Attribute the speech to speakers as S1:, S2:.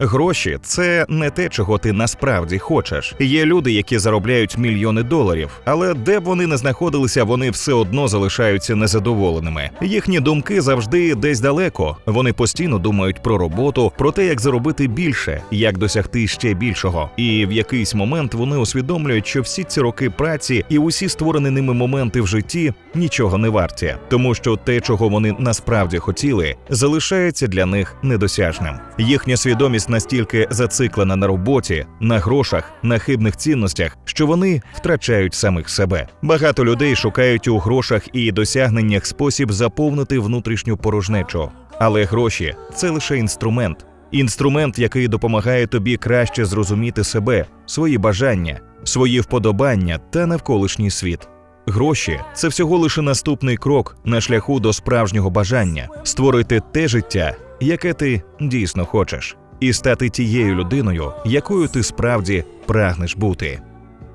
S1: Гроші це не те, чого ти насправді хочеш. Є люди, які заробляють мільйони доларів, але де б вони не знаходилися, вони все одно залишаються незадоволеними. Їхні думки завжди десь далеко. Вони постійно думають про роботу, про те, як заробити більше, як досягти ще більшого. І в якийсь момент вони усвідомлюють, що всі ці роки праці і усі створені ними моменти в житті нічого не варті, тому що те, чого вони насправді хотіли, залишається для них недосяжним. Їхня свідомість настільки зациклена на роботі, на грошах, на хибних цінностях, що вони втрачають самих себе. Багато людей шукають у грошах і досягненнях спосіб заповнити внутрішню порожнечу. Але гроші це лише інструмент. Інструмент, який допомагає тобі краще зрозуміти себе, свої бажання, свої вподобання та навколишній світ. Гроші це всього лише наступний крок на шляху до справжнього бажання створити те життя, яке ти дійсно хочеш, і стати тією людиною, якою ти справді прагнеш бути.